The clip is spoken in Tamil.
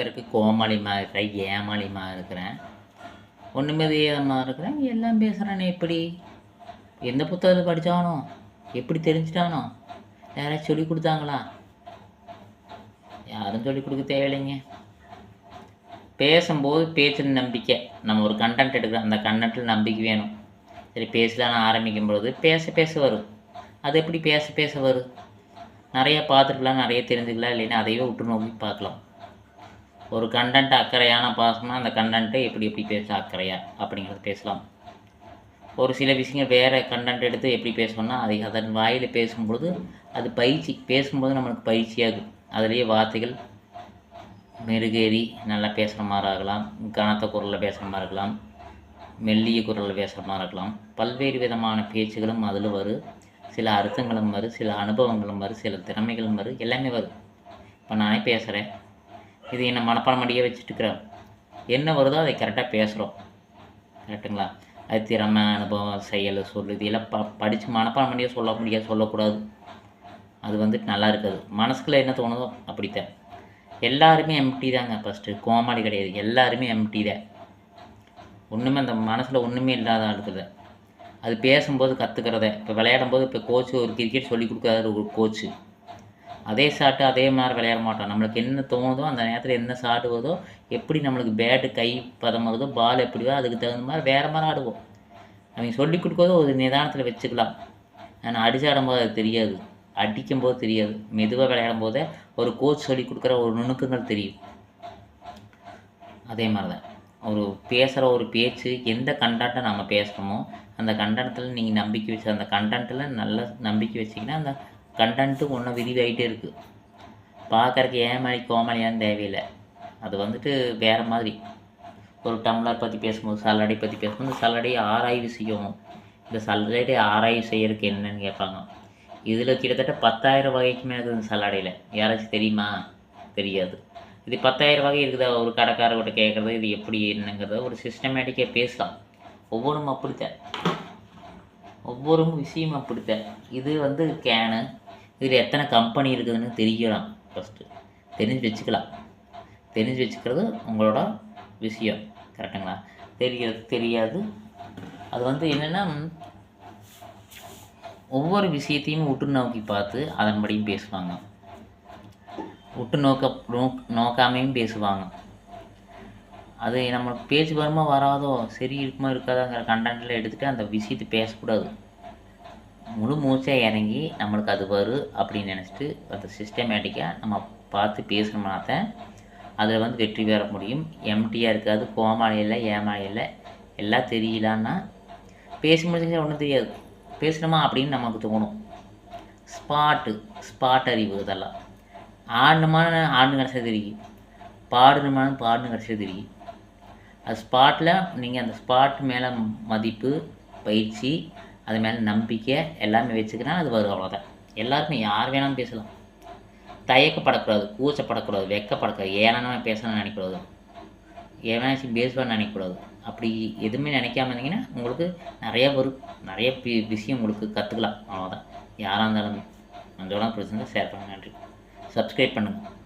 பார்க்கறதுக்கு கோமாளிமாக இருக்கிறேன் ஏமாளிமாக இருக்கிறேன். ஒன்றுமே தெரியாதமாக இருக்கிறேன். எல்லாம் பேசுகிறானே எப்படி எந்த புத்தகத்தை படித்தானோ எப்படி தெரிஞ்சிட்டானோ? யாராவது சொல்லி கொடுத்தாங்களா? யாரும் சொல்லி கொடுக்க தேவையில்லைங்க. பேசும்போது பேச்சில் நம்பிக்கை. நம்ம ஒரு கண்டென்ட் எடுக்கிறோம். அந்த கண்டென்ட்டில் நம்பிக்கை வேணும். சரி பேசலான்னு ஆரம்பிக்கும் பொழுது பேச பேச வரும். அது எப்படி பேச பேச வரும்? நிறைய பார்த்துருக்கலாம் நிறைய தெரிஞ்சுக்கலாம். இல்லைன்னா அதையே விட்டு நோக்கி பார்க்கலாம். ஒரு கண்டென்ட் அக்கறையான பாசம்னா அந்த கண்டென்ட்டை எப்படி எப்படி பேச அக்கறையா அப்படிங்கிறது பேசலாம். ஒரு சில விஷயங்கள் வேறு கண்டென்ட் எடுத்து எப்படி பேசணும்னா அதை அதன் வாயில் பேசும்பொழுது அது பயிற்சி பேசும்போது நம்மளுக்கு பயிற்சியாகும் அதுலேயே வார்த்தைகள் மெருகேறி நல்லா பேசுகிற மாதிரி ஆகலாம். கனத்த குரலில் பேசுகிற மாதிரி இருக்கலாம். மெல்லிய குரலில் பேசுகிற மாதிரி இருக்கலாம். பல்வேறு விதமான பேச்சுகளும் அதில் வரும் சில அர்த்தங்களும் வரும் சில அனுபவங்களும் வரும் சில திறமைகளும் வரும் எல்லாமே வரும் இப்போ நானே பேசுகிறேன் இது என்ன மனப்பாடம் பண்ணியே வச்சுட்டுருக்குறேன் என்ன வருதோ அதை கரெக்டாக பேசுகிறோம் கரெக்டுங்களா? அது திறமை அனுபவம் செயல் சொல் இது எல்லாம் ப படித்து மனப்பாடம் பண்ணியே சொல்ல முடியாது சொல்லக்கூடாது. அது வந்துட்டு நல்லா இருக்காது. மனசுக்குள்ளே என்ன தோணுதோ அப்படித்தான். எல்லாருமே எம்டி தாங்க ஃபஸ்ட்டு கோமாளி கிடையாது. எல்லாருமே எம்டி தான். ஒன்றுமே அந்த மனசில் ஒன்றுமே இல்லாத ஆளுக்குது அது பேசும்போது கற்றுக்கிறத இப்போ விளையாடும் போது இப்போ கோச்சு ஒரு கிரிக்கெட் சொல்லி கொடுக்காத ஒரு கோச்சு அதே ஷாட்டு அதே மாதிரி விளையாட மாட்டோம். நம்மளுக்கு என்ன தோணுதோ அந்த நேரத்தில் என்ன ஷாட் வருதோ எப்படி நம்மளுக்கு பேட்டு கை பதம் வருதோ பால் எப்படியோ அதுக்கு தகுந்த மாதிரி வேறு மாதிரி ஆடுவோம். அவங்க சொல்லி கொடுக்கறதோ ஒரு நிதானத்தில் வச்சுக்கலாம். ஆனால் அடிச்சாடும் போது அது தெரியாது. அடிக்கும் போது தெரியாது. மெதுவாக விளையாடும் போதே ஒரு கோச் சொல்லி கொடுக்குற ஒரு நுணுக்கங்கள் தெரியும். அதே மாதிரி தான் ஒரு பேசுகிற ஒரு பேச்சு எந்த கண்டென்ட்டை நம்ம பேசுகிறோமோ அந்த கண்டனத்தில் நீங்கள் நம்பிக்கை வச்சு அந்த கண்டென்ட்டில் நல்ல நம்பிக்கை வச்சிங்கன்னா அந்த கண்டென்ட்டு ஒன்றும் விரிவாகிட்டே இருக்குது பார்க்குறக்கு ஏமாளி கோமாளியான்னு தேவையில்லை? அது வந்துட்டு வேறு மாதிரி. ஒரு டம்ளர் பற்றி பேசும்போது சல்லடை பற்றி பேசும்போது சல்லடையை ஆராய்வு செய்யணும். இந்த சல்லடை ஆராய்வு செய்கிறதுக்கு என்னன்னு கேட்பாங்க. இதில் கிட்டத்தட்ட பத்தாயிரம் வகைக்கு மேலே இருக்குது இந்த சல்லடையில். யாராச்சும் தெரியுமா? தெரியாது. இது பத்தாயிரம் வகை இருக்குதா? ஒரு கடைக்காரர்கிட்ட கேட்குறது இது எப்படி என்னங்கிறத ஒரு சிஸ்டமேட்டிக்காக பேசலாம். ஒவ்வொன்றும் அப்படித்தான். ஒவ்வொரு விஷயமும் அப்படித்தான். இது வந்து கேனு இதில் எத்தனை கம்பெனி இருக்குதுன்னு தெரியலாம் ஃபஸ்ட்டு தெரிஞ்சு வச்சுக்கலாம். தெரிஞ்சு வச்சுக்கிறது உங்களோட விஷயம் கரெக்டுங்களா தெரிகிறது தெரியாது. அது வந்து என்னென்னா ஒவ்வொரு விஷயத்தையும் உற்று நோக்கி பார்த்து அதன்படியும் பேசுவாங்க. உற்று நோக்க நோக் நோக்காமையும் பேசுவாங்க. அது நம்மளுக்கு பேச்சு வருமா வராதோ சரி இருக்குமா இருக்காதாங்கிற கண்டென்ட்டில் எடுத்துகிட்டு அந்த விஷயத்தை பேசக்கூடாது. முழு மூச்சாக இறங்கி நம்மளுக்கு அது வரும் அப்படின்னு நினச்சிட்டு அந்த சிஸ்டமேட்டிக்காக நம்ம பார்த்து பேசணும்னா தான் அதில் வந்து வெற்றி பெற முடியும். எம்டியாக இருக்காது கோமாளி இல்லை ஏமாளி இல்லை எல்லாம் தெரியலான்னா பேசி முடிஞ்சா ஒன்றும் தெரியாது. பேசணுமா அப்படின்னு நமக்கு தோணும். ஸ்பாட்டு ஸ்பாட் அறிவு இதெல்லாம். ஆடணுமான ஆடணும் கிடச்சா தெரியும் பாடணுமான பாடணும் கிடச்சா தெரியும். அது ஸ்பாட்டில் நீங்கள் அந்த ஸ்பாட் மேலே மதிப்பு பயிற்சி அது மேலே நம்பிக்கை எல்லாமே வச்சுக்கினா அது வரும் அவ்வளோதான் எல்லாருமே யார் வேணாலும் பேசலாம். தயக்கப்படக்கூடாது கூச்சப்படக்கூடாது வெக்கப்படக்கூடாது ஏன்னா பேசணும்னு நினைக்கக்கூடாது. ஏன்னா பேசுவான்னு நினைக்கக்கூடாது. அப்படி எதுவுமே நினைக்காம இருந்தீங்கன்னா உங்களுக்கு நிறைய வரும். நிறைய பி- விஷயம் உங்களுக்கு கற்றுக்கலாம் அவ்வளோதான் யாராக இருந்தாலும். அந்த பிரச்சனை ஷேர் பண்ணுங்க. நன்றி. சப்ஸ்கிரைப் பண்ணுங்கள்